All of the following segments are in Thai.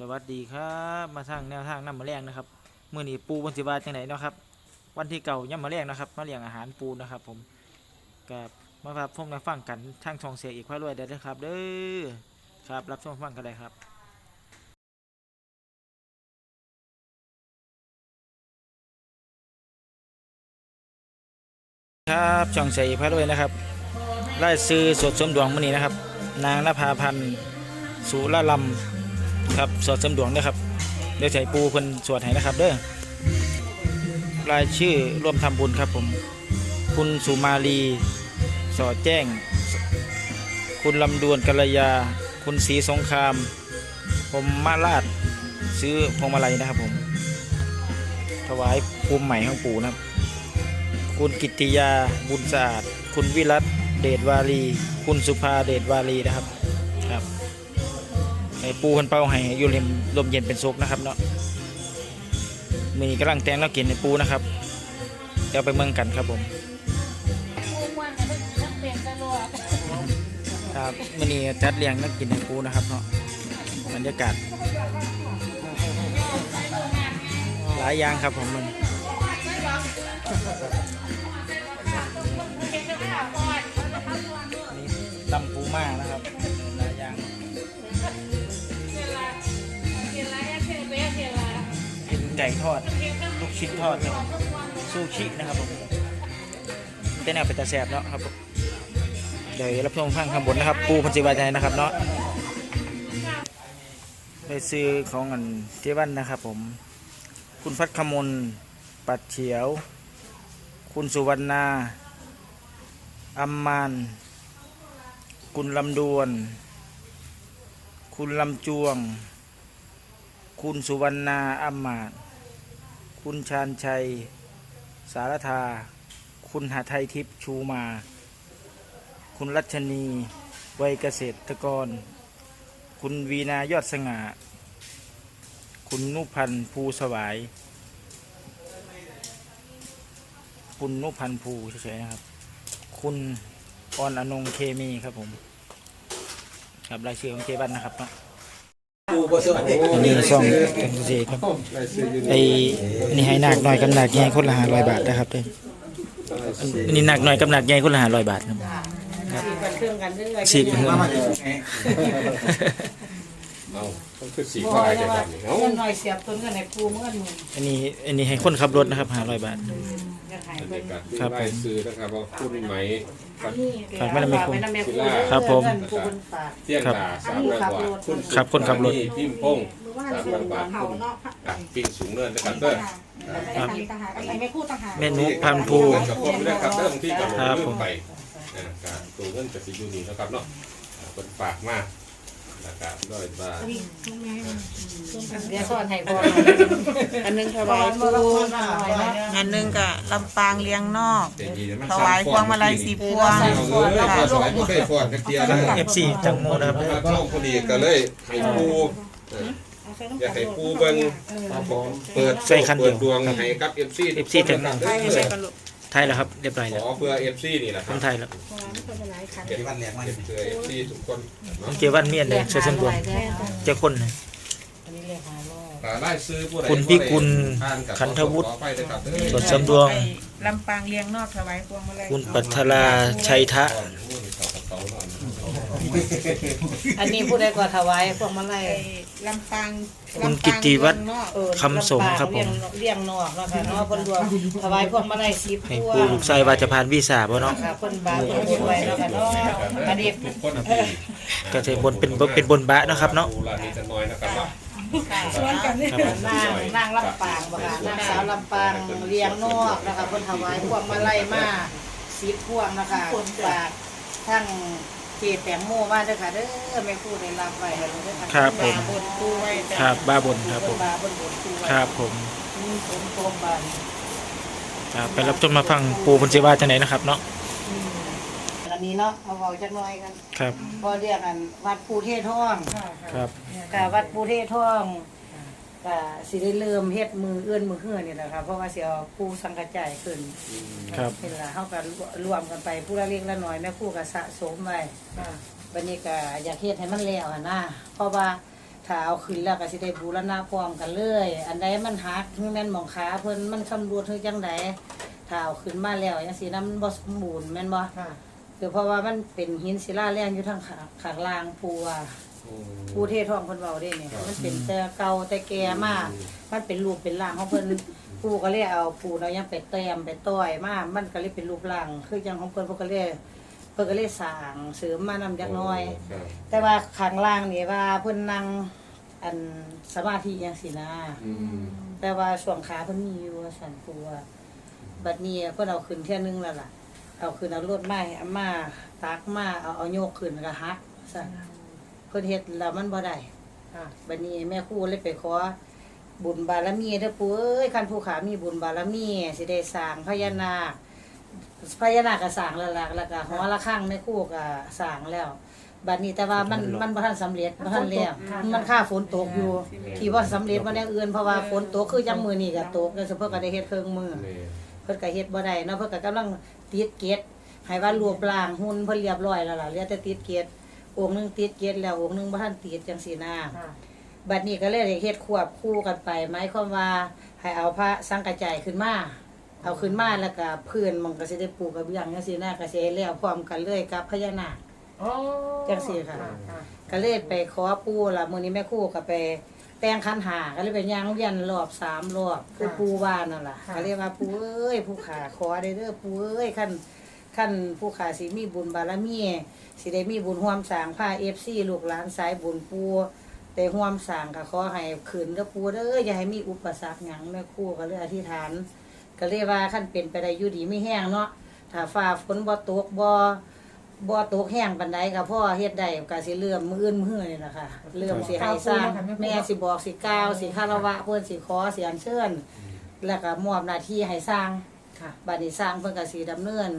สวัสดีครับมาทางแนวทางน้ำมะแรงนะครับมื่อนี้ปูบนสิบาจังไหนเนาะครับ วันที่เก่าย่ำมะแรงนะครับมาเลี้ยงอาหารปูนะครับ ผมกับมาพับพมมาฟังกันทางช่องเสียอีกค่อยรวยได้เลยครับเด้อครับ รับชมฟังกันเลยครับครับช่องเสียอีกค่อยรวยนะครับไล่ซื้อสดสมดวงมื่อนี้นะครับ นางนภาพันธ์สุรลำ ครับสวดสริมดวงนะครับเดี๋ยวใส่ปูเพิ่นสวดให้นะครับ เด้อรายชื่อร่วมทำบุญครับผม คุณสุมาลี สอดแจ้ง คุณลำดวนกัลยา คุณศรีสงคราม ผมมาลาดซื้อพวงมาลัยนะครับผม ถวายภูมิใหม่ของปู่นะครับ คุณกิตติยาบุญสะอาด คุณวิรัตเดชวารีคุณสุภาเดชวารีนะครับครับ ให้ปูคนเป้าให้อยู่ริมลมเย็นเป็นสุขนะครับเนาะมีกำลังแตงแล้วกินในปูนะครับเดี๋ยวไปเมืองกันครับผมครับมื่อนี้จัดเลี้ยงนักกินในปูนะครับเนาะบรรยากาศ หลายอย่างครับผมมัน ไก่ทอด ลูกชิ้นทอดครับซูชินะครับผมเป็นแนวเป็นตาแสบเนาะครับผมเดี๋ยวรับชมฟังข้างบนนะครับ ปูพันจิวาใจนะครับเนาะไปซื้อของอันเที่บ้านนะครับ ผม คุณพัดขมลปัดเฉียว คุณสุวรรณาอัมมาน คุณลำดวน คุณลำจวง คุณสุวรรณาอัมมาตย์ คุณชาญชัย สารธา คุณหาไทยทิพย์ชูมา คุณรัชนี วัยเกษตรกร คุณวีนายอดสง่า คุณนุพันธ์ภูสวาย คุณนุพันธ์ภูเฉยๆนะครับ คุณออนอนงเคมีครับผม ครับรายชื่อของเจบันนะครับเนาะ นนี้ซ่องกันเครับไอ้นี่ให้หนักหน่อยกับหนักใหญ่คนละห้าร้อยบาทนะครับเด้ออันนี้หนักหน่อยกับหนักใหญ่คนละห้าร้อยบาทครับสี่กันเครื่องกันเรื่อยสิบมามาจากไหนเอาต้องคือสีบ่ฟ้าอยจะทำนี่เอาเงินหน่อยเสียบต้นเงินในปูเมื่อหนึ่งอันนี้อันนี้ให้คนขับรถนะครับห้าร้อยบาท จะหายบรไปรยากาศครับผมซื้อนะครับว่าคุณไหม ครับฝากไว้ในแม่ครัวครับผม เงินปูบนฝาก เที่ยงตาสามร้อยบาทคุณครับคนขับรถ นี่พิมพ์พงสามร้อยบาทคุณตักปิ้งสูงเนินนะครับเด้อครับไม่พูดต่างหากเมนูพันธุ์ภูเงินกับผมด้วยครับเรื่องที่กับครับลืผมมไปนะการตัวเงินกับสียูนีนะครับเนาะอ่าเป็นฝากมาก นะครับร้อยบาทเดี๋ยวสอนให้พออันหนึงถพอวายมาปูละคนหน่อยเนาะอันหนึงก็ลำปางเลี้ยงนอกเป็นดีนะมันถวายพวงมาลัยสีพวงเอาเออพอสมัยไม่เคยฟอนนักเทียนะเอฟซีจังโมนะครับมาเข้าพอดีก็เลยให้ปูเอออยากให้ปูเบิ่งเปิดใส่คันเดีเปิยวดดวงให้กับ FC FC จังหวะไม่ใช่กันลูก ไทยแล้วครับ เรียบร้อยขแล้วอเพื่อ FC นี่แหละคผรับมไทยแล้วเก็บวันแรกมันเพื่อ FC ทุกคนเนาะเจวันเมียนเลยเสื้อเส้นดวงเจ้าคนนะ อันนี้เลยหาร้อยแต่ได้ซื้อผู้ใดคุณพิกุลทานกับขันธวุฒิ ขอไปด้วยครับเด้อสดเสริมดวงไอ้ลำปางเลี้ยงนอกถวายพวงมาลัยคุณปัทราชัยทะก่อนโอ้ยเขากระเป๋าหน่อย อันนี้พูดได้กว่าถวายพวกมาลัยไอ้ลำปางคุณกิตติวัฒน์ ลำปางเลี้ยงนอกเออคำสมครับผม เลี้ยงนอกเนาะค่ะเนาะคนรวมถวายพวกมาลัยสิบให้พวปูงลูกชายวาจะผ่านวีซ่าบ่เนาะค่ะคนบาคนรวยเนาะค่ะเนาะอันนี้ทุกคนที่ก็จะบนเป็นเป็นบนบะเนาะครับเนาะ ดูแลนิดน้อยนะครับเนาะชวนกันนี่ครับผมนางนางลำปางบ่ค่ะนางสาวลำปางเลี้ยงนอกนะคะคนถวายพวงมาลัยมาสิบพวงนะคะฝากทั้งเจแตงโมมาเด้อค่ะเด้อแม่ครูได้รับไว้ให้เด้อค่ะครับผม บนปูไว้จ้ะครับบ้าบนครับผม บาบนบนครูไว้ครับผมอืมผมโตมบานครับไปรับชมมาฟังปูพันจิวาจังไหนนะครับเนาะอืมอันนี้เนาะเอาเว้าจักหน่อยกันครับ พอเรียกกันวัดปูเทศท่องครับค่ะวัดปูเทศท่อง ก็สิได้เริ่มเฮ็ดมือเอื้อนมือเฮือนี่แหละค่ะเพราะว่าสิเอาปูสังกระจายขึ้นครับ เห็นล่ะเฮาก็รวมกันไปผู้ละเล็กละน้อยแม่ครูก็สะสมไว้บัดนี้ก็อยากเฮ็ดให้มันแล้วหั่นนะเพราะว่าถ้าเอาขึ้นแล้วก็สิได้บูรณะพร้อมกันเลย อันใดมันหักคือแม่นหมองขาเพิ่นมันคำรวดคือจังไดถ้าเอาขึ้นมาแล้วจังซี่นะมันบ่สมบูรณ์แม่นบ่ ค่ะ คือเพราะว่ามันเป็นหินศิลาแรงอยู่ทางขาข้างล่างปูว่าอืม ปูเททองเพิ่นเว้าได้นี่ครับมันเป็นแต่เก่าแต่แก่มาก มันเป็นรูปเป็นร่างของเพิ่นปูก็เลยเอาปูเรายังไปแต้มไปต้อยมามันก็เลยเป็นรูปร่าง คือจังของเพิ่นเพิ่นก็เลยเพิ่นก็เลยสร้างเสริมมานำจักหน้อยครับแต่ว่าข้างล่างนี่ว่าเพิ่นนั่งอันสมาธิจังซี่นะอืมแต่ว่าช่วงขาเพิ่นมีอยู่ว่าซั่นปูว่าบัดนี้เพิ่นเอาขึ้นเที่ยนึงแล้วล่ะ เอาขึ้นเอารถมาให้อาม่าตักมาเอาเอาโยกขึ้นก็หักซั่นเพิ่นเฮ็ดแล้วมันบ่ได้ค่ะบัดนี้แม่ครูเลยไปขอบุญบารมีเด้อปู่เอ้ยคันผู้ขามีบุญบารมีสิได้สร้างพญานาคพญานาคก็สร้างแล้วล่ะแล้วก็หอระฆังแม่ครูก็สร้างแล้วบัดนี้แต่ว่ามันมันบ่ทันสำเร็จบ่ทันแล้วมันค่าฝนตกอยู่ ที่ว่าสำเร็จมาแนวอื่นเพราะว่าฝนตกคือจังมือนี่ก็ตกแล้วเฉพาะก็ได้เฮ็ดเครื่องมือแม่เพิ่นก็เฮ็ดบ่ได้เนาะเพิ่นก็กำลังติดเกตให้ว่ารวบร่างหุ่นเพิ่นเรียบร้อยแล้วล่ะเหลือแต่ติดเกต องค์หนึงติดเกตแล้วองค์หนึงบ่ทันติดจังซี่นะค่ะ บัดนี้ก็เลยได้เฮ็ดควบคู่กันไปหมายความว่าให้เอาพระสังกระจายขึ้นมาเอาขึ้นมาแล้วก็พื้นมันก็สิได้ปลูกกระเบื้องจังซี่นะก็สิให้แล้วพร้อมกันเลยกับพญานาคโอ้จังสิค่ะค่ะ ก็เลยไปขอปู่ล่ะมื้อนี้แม่ครูก็ไปแต่งคันหาก็เลยไปย่างเวียนรอบสามรอบคือปู่ว่านั่นล่ะก็เรียกว่าปู่เอ้ยผู้ขาขอได้เด้อปู่เอ้ยคัน คันผู้ขาสิมีบุญบารมีสิได้มีบุญร่วมสร้างพา FC ลูกหลานสายบุญปู่ได้ร่วมสร้างก็ขอให้ขืนเด้อปู่เด้ออย่าให้มีอุปสรรคหยังแม่ครูก็เลยอธิษฐาน ก็เรียกว่าคันเป็นไปได้อยู่ดีไม่แห้งเนาะถ้าฟ้าฝนบ่ตกบ่บ่ตกแห้งปานใดก็พ่อเฮ็ดได้ก็สิเริ่มมื้ออื่นมื้อนี่ล่ะค่ะเริ่มสิให้สร้างแม่สิบอกสิกล่าวสิคารวะเพิ่นสิขอสิอัญเชิญแล้วก็มอบหน้าที่ให้สร้างค่ะบัดนี้สร้างเพิ่นก็สิดำเนิน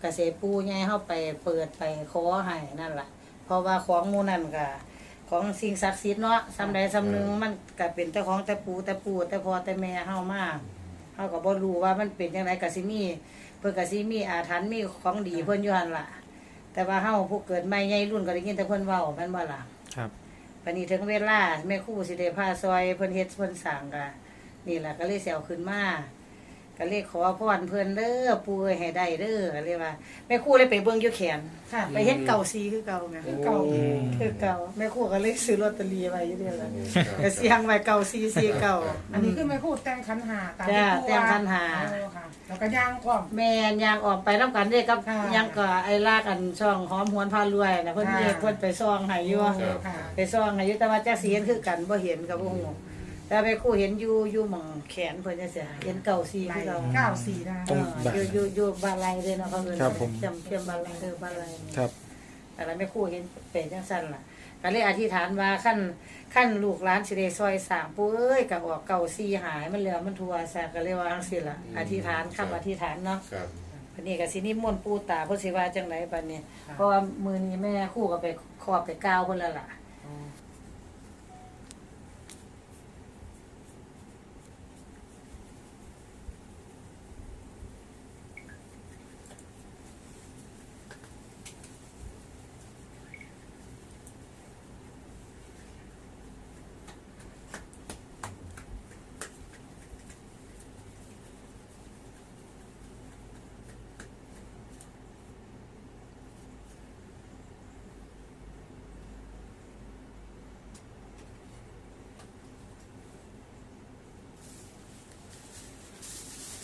เกษตรปูใหญ่เฮาไปเปิดไปขอให้นั่นล่ะเพราะว่าของหมู่นั้นก็ของสิ่งศักดิ์สิทธิ์เนาะซำใดซำหนึงมันก็เป็นแต่ของแต่ปูแต่ปูแต่พ่อแต่แม่เฮามาเฮาก็บ่รู้ว่ามันเป็นจังไดก็สิมีเพิ่นก็สิมีอาถรรพ์มีของดีเพิ่นอยู่หั่นล่ะ แต่ว่าเฮาผู้เกิดใหม่ใหญ่รุ่นก็ได้ยินแต่เพิ่นเว้าแม่นบ่ล่ะครับบัดนี้ถึงเวลาแม่ครูสิได้พาซอยเพิ่นเฮ็ดเพิ่นสร้างก็นี่ล่ะก็เลยสิเอาขึ้นมา ก็เลยขอพรเพิ่นเด้อปู่เอ้ยให้ได้เด้อก็เลยว่าแม่ครูเลยไปเบิ่งอยู่แขนค่ะ ไปเฮ็ดเก่าซีคือเก่าแม่เก่าอืมคือเก่าแม่ครูก็เลยซื้อลอตเตอรี่ไว้อยู่เด้อล่ะครับก็เสียงไว้เก่าซีซีเก่าอันนี้คือไม่พูดแต่งคันหาตามจ้าที่แต่งคันหาโอ้ค่ะแล้วก็ย่างพร้อม แม่นยางออกไปน้ำกันเด้กับค่ะยังก็ไอ้ลากอันช่องหอมหวนพารวยนะเพิ่นค่ะ เรียกเพิ่นไปซองให้อยู่ค่ะ ไปซองให้อยู่แต่ว่าจักสิเห็นคือกันบ่เห็นกับบ่ฮู้ แต่ไปครู่เห็นอยู่อยู่หม่องแขนเพิ่นจังซี่เห็นเก่าซีไล่คือเราเก้าสี่นะตรงเอออยู่อยู่อยู่บ้านไรเด้เนาะเขาเอิ้นครับผม จำเทียมบ้านไรเออบ้านไรครับแต่ละแม่ครู่เห็นเป็นจังซั่นล่ะก็เลยอธิษฐานว่าคั่นคั่นลูกหลานสิได้ซอยสร้างปู่เอ้ยก็ออกเก่าซีหายมันเหลือมันทั่วซะก็เลยว่าจังซี่ล่ะอธิษฐานคำอธิษฐานเนาะครับ วันนี้ก็สินิมนต์ปู่ตาเพิ่นสิว่าจังไดบัดนี้ เพราะว่ามื้อนี้แม่ครู่ก็ไปขอบไปกล่าวเพิ่นแล้วล่ะ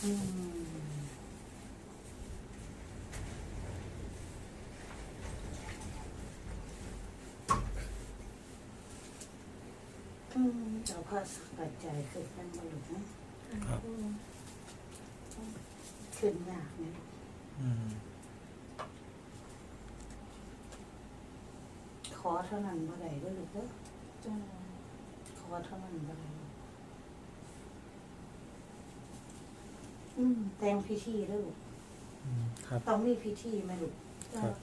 เอาผ้าสักปัจจัยขึ้นมันมาหลุดนะขึ้นยากไหมอืมขอเท่านั้นบ่ได้เด้อลูกเด้อขอเท่านั้นบ่ได้ อืมแต่งพิธีเด้อลูกอืมครับ ต้องมีพิธีไหมลูกครับ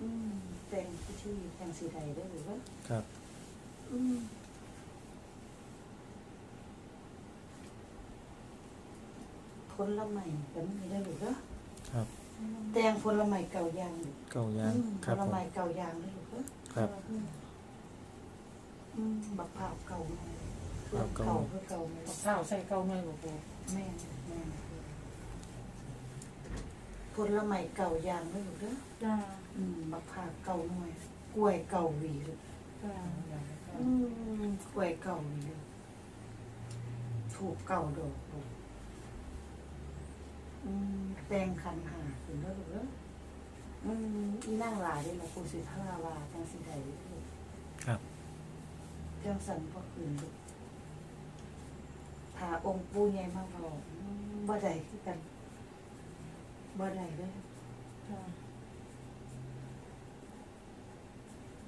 อืมแต่งพิธีแต่งสีใดได้หรือว่าครับอืมผลไม้ก็มีได้หรือว่าครับแต่งผลไม้เก่าอยางลูกเก่ายางอืมคผรับลผมไม้เก่าอยางได้หรือว่าครับ อืมบักเผาวเก่าหน่อยเผาวเก่าเก่า เพื่อเก่าไหมกับข้าวใส่เกาหน่อยบ่ปู แม่นแม่นผลไม้เก่าอย่างไม่รู้เด้อจ้าอืมบักเผาวเก่าหน่อยกล้วยเก่าหวีเลยจ้าอืมกล้วยเก่าหวีเลยถูกเก่าดอกลูกอืมแปลงคันหาขึ้นแล้วลูกเด้ออืมอีนั่งหลายได้ละกูสิทราวาจังสิใดลูกครับ จังสันก็คืนลูก ถ้าองค์ปู่ใหญ่มาบอกอืมบ่ได้คือกันบ่ได้เลยจ้า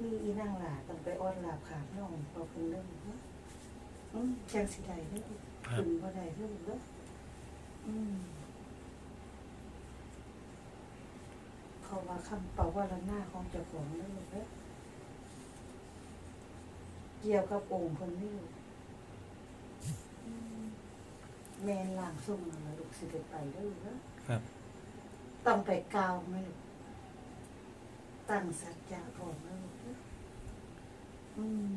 มีอีนางหลาต้องไปอ้อนลาบขาดน้องพอเพิ่นเริ่มเนาะอืมจังสิได้เด้อครับ ขึ้นบ่ได้เด้อลูกเด้ออืมเพราะว่าคำเป่าว่าละหน้าของเจ้าของเด้อลูกเด้อเกี่ยวกับองค์เพิ่นนี่อืม แม่นล่างส่งนั่นล่ะลูกสิได้ไปเด้อลูกเด้อครับ ต้องไปกาวไหมลูกตั้งสัจจะพร้อมแล้วลูกเด้ออืม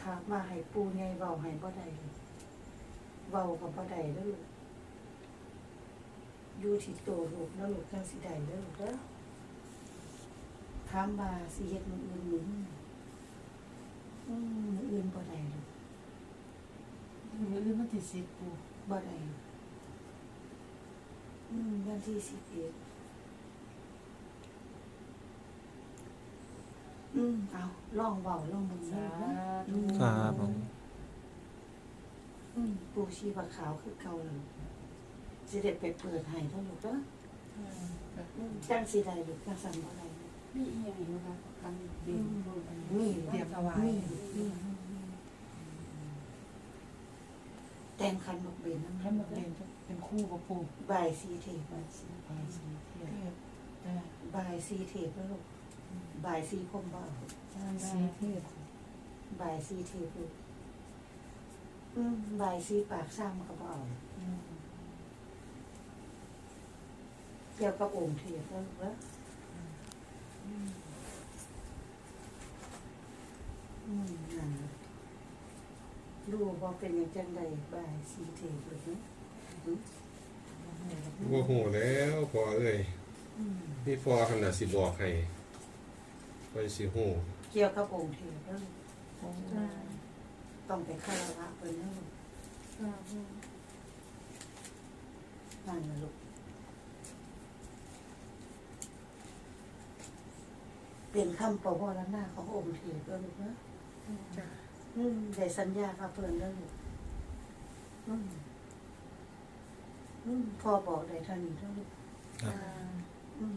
ถามมาให้ปูไงเบาให้บ่ได้เลยเบากับบ่ได้แล้วลูกอยู่ที่ตัวลูกแล้วลูกจังสิได้แล้วลูกเด้อถามมาสิเฮ็ดมันอื่นหนึ่งอืมมื้ออื่นบ่ได้ลูก มื้ออื่นมันสิสิบปูบ่ได้ลูกอืมวันที่สิบเอ็ดอืมเอาลองเบาลองมึงสานะธุครับผม อืมปูชีพขาวคือเก่าเลยสิเด็ดไปเปิดให้เท่าลูกเด้ออืมจังสิได้ลูกจังสั่นบ่ได้ลูกมีอีหยังอีกไหมคะคันดินรูปอันนี้ มีเตรียมเอาไว้มี มีแต่งคันบักเบนน้ำให้มันเป็นเป็นคู่กับปูบายซีเทปไปสิไปสิเที่ยวจ้าบายซีเทปแล้วลูกบายซีพรมบ่าวจ้าสิเที่ยวบายซีเทปลูกบายซีปากซ้ำก็บ่เอาเกี่ยวกับองค์เทพแล้วลูกเด้ออืมอืมนั่นล่ะ รู้บ่เป็นอย่างจังใดบายซีเทปลูกเนาะอืมโอ้โหแล้วพอเอ้ยอืมนี่พอขนาดสิบอกให้ไปสิหูเกี่ยวกับองค์เทพแล้วลูกจ้าต้องไปคารวะเพิ่นนะลูกจ้านั่นล่ะลูกเป็นคำประวรณาขององค์เทพแล้วลูกเนาะจ้า อืมได้สัญญากับเพิ่นแล้วลูกอืมอืมพ่อบอกได้เท่านี้แล้วลูกครับจ้าอืม